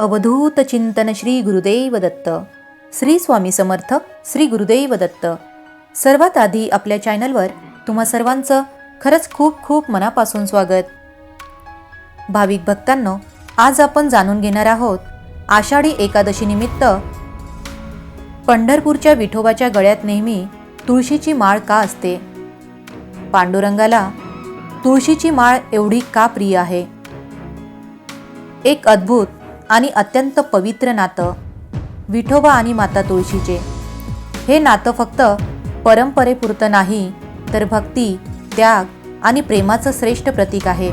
अवधूत चिंतन श्री गुरुदेव दत्त श्री स्वामी समर्थ श्री गुरुदेव दत्त सर्वात आधी आपल्या चॅनलवर तुम्हा सर्वांचं खरंच खूप खूप मनापासून स्वागत. भाविक भक्तांनो आज आपण जाणून घेणार आहोत आषाढी एकादशीनिमित्त पंढरपूरच्या विठोबाच्या गळ्यात नेहमी तुळशीची माळ का असते? पांडुरंगाला तुळशीची माळ एवढी का प्रिय आहे? एक अद्भुत आणि अत्यंत पवित्र नातं विठोबा आणि माता तुळशीचे. हे नातं फक्त परंपरेपुरतं नाही तर भक्ती त्याग आणि प्रेमाचं श्रेष्ठ प्रतीक आहे.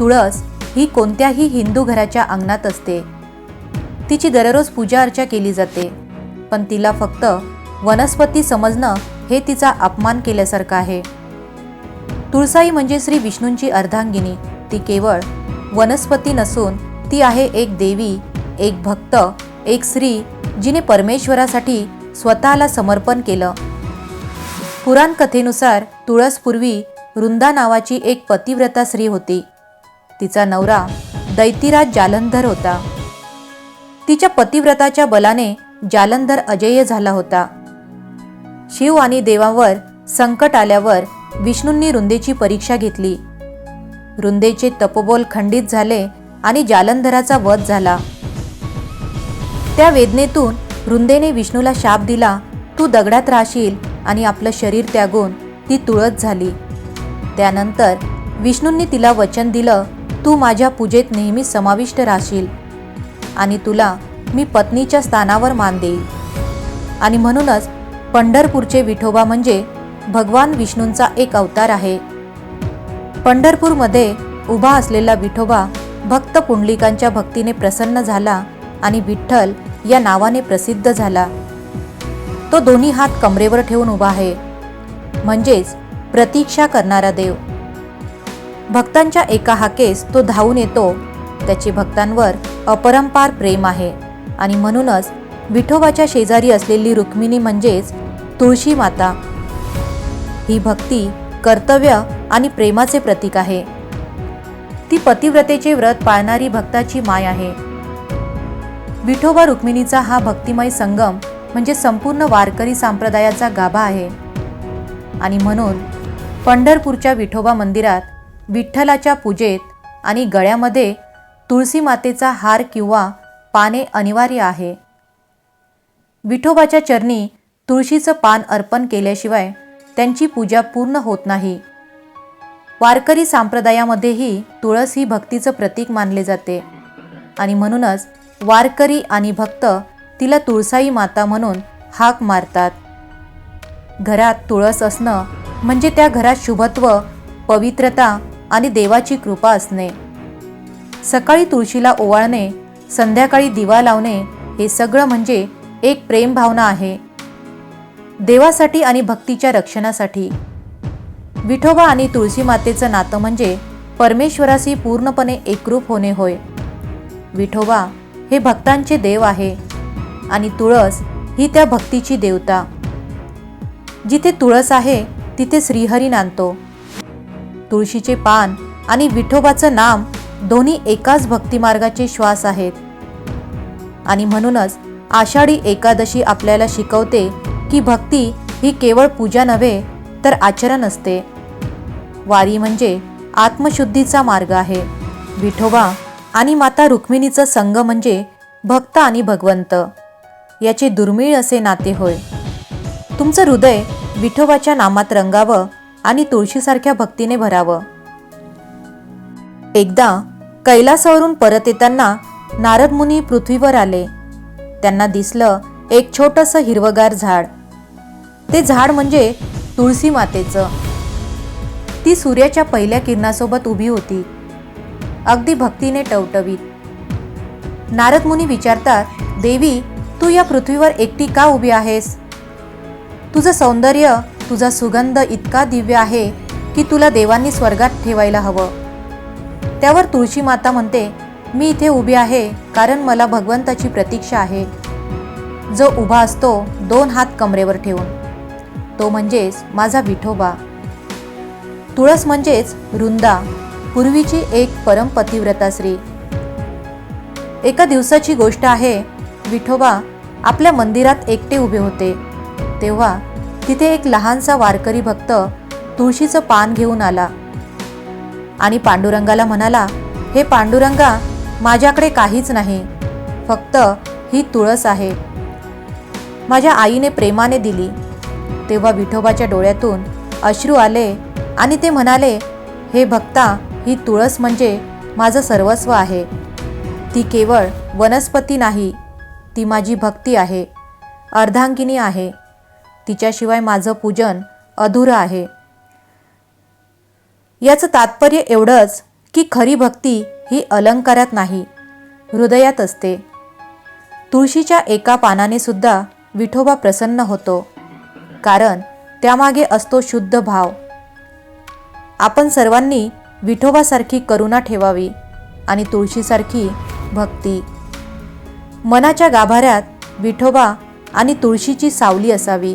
तुळस ही कोणत्याही हिंदू घराच्या अंगणात असते. तिची दररोज पूजा अर्चा केली जाते पण तिला फक्त वनस्पती समजणं हे तिचा अपमान केल्यासारखं आहे. तुळसाई म्हणजे श्री विष्णूंची अर्धांगिनी ती केवळ वनस्पती नसून ती आहे एक देवी एक भक्त एक स्त्री जिने परमेश्वरासाठी स्वतःला समर्पण केलं. पुराण कथेनुसार तुळस वृंदा नावाची एक पतिव्रता स्त्री होती. तिचा नवरा दैतिराज जालंधर होता. तिच्या पतिव्रताच्या बलाने जालंधर अजेय झाला होता. शिव आणि देवावर संकट आल्यावर विष्णूंनी रुंदेची परीक्षा घेतली. रुंदेचे तपोबोल खंडित झाले आणि जालंधराचा वध झाला. त्या वेदनेतून रुंदेने विष्णूला शाप दिला तू दगडात राहशील आणि आपलं शरीर त्यागून ती तुळत झाली. त्यानंतर विष्णूंनी तिला वचन दिलं तू माझ्या पूजेत नेहमी समाविष्ट राहशील आणि तुला मी पत्नीच्या स्थानावर मान देईल आणि म्हणूनच पंढरपूरचे विठोबा म्हणजे भगवान विष्णूंचा एक अवतार आहे. पंढरपूरमध्ये उभा असलेला विठोबा भक्त पुंडलिकांच्या भक्तीने प्रसन्न झाला आणि विठ्ठल या नावाने प्रसिद्ध झाला. तो दोन्ही हात कमरेवर ठेवून उभा आहे. म्हणजेच प्रतीक्षा करणारा देव. भक्तांच्या एका हाकेस तो धावून येतो. त्याचे भक्तांवर अपरंपार प्रेम आहे आणि म्हणूनच विठोबाच्या शेजारी असलेली रुक्मिणी म्हणजेच तुळशी माता ही भक्ती कर्तव्य आणि प्रेमाचे प्रतीक आहे. ती पतिव्रतेचे व्रत पाळणारी भक्ताची माय आहे. विठोबा रुक्मिणीचा हा भक्तिमय संगम म्हणजे संपूर्ण वारकरी संप्रदायाचा गाभा आहे. आणि म्हणून पंढरपूरच्या विठोबा मंदिरात विठ्ठलाच्या पूजेत आणि गळ्यामध्ये तुळशी मातेचा हार किंवा पाने अनिवार्य आहे. विठोबाच्या चरणी तुळशीचं पान अर्पण केल्याशिवाय त्यांची पूजा पूर्ण होत नाही. वारकरी संप्रदायामध्येही तुळस ही भक्तीचं प्रतीक मानले जाते. आणि म्हणूनच वारकरी आणि भक्त तिला तुळसाई माता म्हणून हाक मारतात. घरात तुळस असणं म्हणजे त्या घरात शुभत्व पवित्रता आणि देवाची कृपा असणे. सकाळी तुळशीला ओवाळणे संध्याकाळी दिवा लावणे हे सगळं म्हणजे एक प्रेम भावना आहे. देवासाठी आणि भक्तीच्या रक्षणासाठी विठोबा आणि तुळशी मातेचं नातं म्हणजे परमेश्वराशी पूर्णपणे एकरूप होणे होय. विठोबा हे भक्तांचे देव आहे आणि तुळस ही त्या भक्तीची देवता. जिथे तुळस आहे तिथे श्रीहरी नांदतो. तुळशीचे पान आणि विठोबाचं नाम दोन्ही एकाच भक्तिमार्गाचे श्वास आहेत. आणि म्हणूनच आषाढी एकादशी आपल्याला शिकवते की भक्ती ही केवळ पूजा नव्हे तर आचरण असते. वारी म्हणजे आत्मशुद्धीचा मार्ग आहे. विठोबा आणि माता रुक्मिणीचं संग म्हणजे भक्त आणि भगवंत. याचे दुर्मिळ असे नाते होय. तुमचं हृदय विठोबाच्या नामात रंगावं आणि तुळशीसारख्या भक्तीने भरावं. एकदा कैलासावरून परत येताना नारद मुनी पृथ्वीवर आले. त्यांना दिसलं एक छोटंसं हिरवगार झाड. ते झाड म्हणजे तुळसी मातेचं. ती सूर्याच्या पहिल्या किरणासोबत उभी होती. अगदी भक्तीने टवटवीत. नारद मुनी विचारतात देवी तू या पृथ्वीवर एकटी का उभी आहेस? तुझं सौंदर्य तुझा सुगंध इतका दिव्य आहे की तुला देवांनी स्वर्गात ठेवायला हवं. त्यावर तुळशी माता म्हणते मी इथे उभी आहे कारण मला भगवंताची प्रतीक्षा आहे. जो उभा असतो दोन हात कमरेवर ठेवून. तो म्हणजेच माझा विठोबा. तुळस म्हणजेच वृंदा पूर्वीची एक परमपतिव्रता श्री. एका दिवसाची गोष्ट आहे विठोबा आपल्या मंदिरात एकटे उभे होते. तेव्हा तिथे एक लहानसा वारकरी भक्त तुळशीचं पान घेऊन आला. आणि पांडुरंगाला म्हणाला हे पांडुरंगा माझ्याकडे काहीच नाही. फक्त ही तुळस आहे. माझ्या आईने प्रेमाने दिली. तेव्हा विठोबाच्या डोळ्यातून अश्रू आले आणि ते म्हणाले हे भक्ता ही तुळस म्हणजे माझं सर्वस्व आहे. ती केवळ वनस्पती नाही ती माझी भक्ती आहे अर्धांगिनी आहे. तिच्याशिवाय माझं पूजन अधुरं आहे. याचं तात्पर्य एवढंच की खरी भक्ती ही अलंकारात नाही हृदयात असते. तुळशीच्या एका पानाने सुद्धा विठोबा प्रसन्न होतो कारण त्यामागे असतो शुद्ध भाव. आपण सर्वांनी विठोबासारखी करुणा ठेवावी आणि तुळशीसारखी भक्ती. मनाच्या गाभाऱ्यात विठोबा आणि तुळशीची सावली असावी.